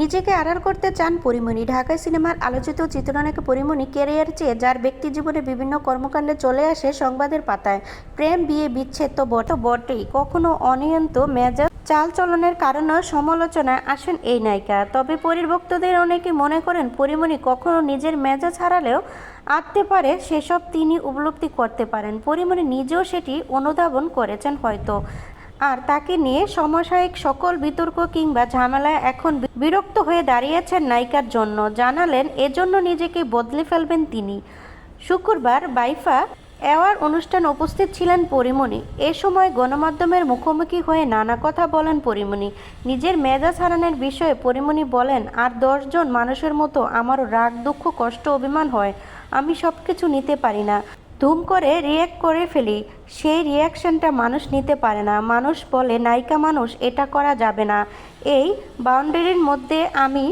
নিজেকে আড়াল করতে চান পরিমণি। ঢাকায় সিনেমার আলোচিত চিত্রনায়িকা পরিমণি ক্যারিয়ার চেয়ে যার ব্যক্তি জীবনে বিভিন্ন কর্মকাণ্ডে চলে আসে সংবাদের পাতায়, প্রেম, বিয়ে, বিচ্ছেদ তো বট বটেই। কখনো অনিয়ন্ত মেজাজ, চালচলনের কারণেও সমালোচনায় আসেন এই নায়িকা। তবে পরিভক্তদের অনেকে মনে করেন পরিমণি কখনো নিজের মেজাজ হারালেও আঁকতে পারে সেসব তিনি উপলব্ধি করতে পারেন। পরিমণি নিজেও সেটি অনুধাবন করেছেন হয়তো। আর তাকে নিয়ে সমসাময়িক সকল বিতর্ক কিংবা ঝামেলায় এখন বিরক্ত হয়ে দাঁড়িয়েছেন নায়িকার জন্য। জানালেন, এজন্য নিজেকে বদলে ফেলবেন তিনি। শুক্রবার বাইফা অ্যাওয়ার্ড অনুষ্ঠান উপস্থিত ছিলেন পরিমণি। এ সময় গণমাধ্যমের মুখোমুখি হয়ে নানা কথা বলেন পরিমণি। নিজের মেজাজ হারানোর বিষয়ে পরিমণি বলেন, আর দশজন মানুষের মতো আমারও রাগ, দুঃখ, কষ্ট, অভিমান হয়। আমি সব কিছু নিতে পারি না। ধুম করে রিয়্যাক্ট করে ফেলি। সেই রিয়াকশনটা মানুষ নিতে পারে না। মানুষ বলে, নায়িকা মানুষ, এটা করা যাবে না। এই বাউন্ডারির মধ্যে আমি,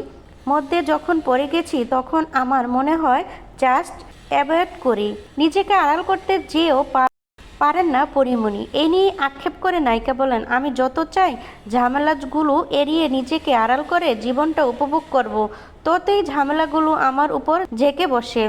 মধ্যে যখন পড়ে গেছি, তখন আমার মনে হয় জাস্ট অ্যাভয়েড করি। নিজেকে আড়াল করতে যেও পারেন না পরিমণি। এ নিয়ে আক্ষেপ করে নায়িকা বলেন, আমি যত চাই ঝামেলাগুলো এড়িয়ে নিজেকে আড়াল করে জীবনটা উপভোগ করব, ততই ঝামেলাগুলো আমার উপর জেকে বসে।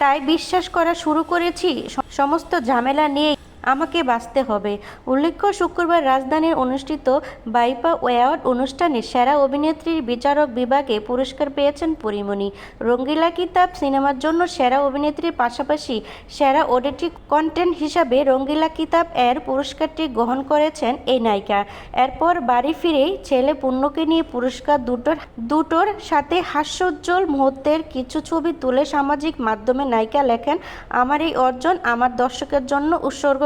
তাই বিশ্বাস করা শুরু করেছি। সমস্ত ঝামেলা নিয়ে আমাকে বাঁচতে হবে। উল্লেখ্য, শুক্রবার রাজধানীর অনুষ্ঠিত বাইপা অ্যাওয়ার্ড অনুষ্ঠানে সেরা অভিনেত্রীর বিচারক বিভাগে পুরস্কার পেয়েছেন পরিমণি। রঙ্গিলা কিতাব সিনেমার জন্য সেরা অভিনেত্রীর পাশাপাশি সেরা ওডিটি কন্টেন্ট হিসাবে রঙ্গিলা কিতাব এর পুরস্কারটি গ্রহণ করেছেন এই নায়িকা। এরপর বাড়ি ফিরেই ছেলে পূর্ণকে নিয়ে পুরস্কার দুটোর দুটোর সাথে হাস্যোজ্জ্বল মুহূর্তের কিছু ছবি তুলে সামাজিক মাধ্যমে নায়িকা লেখেন, আমার এই অর্জন আমার দর্শকের জন্য উৎসর্গ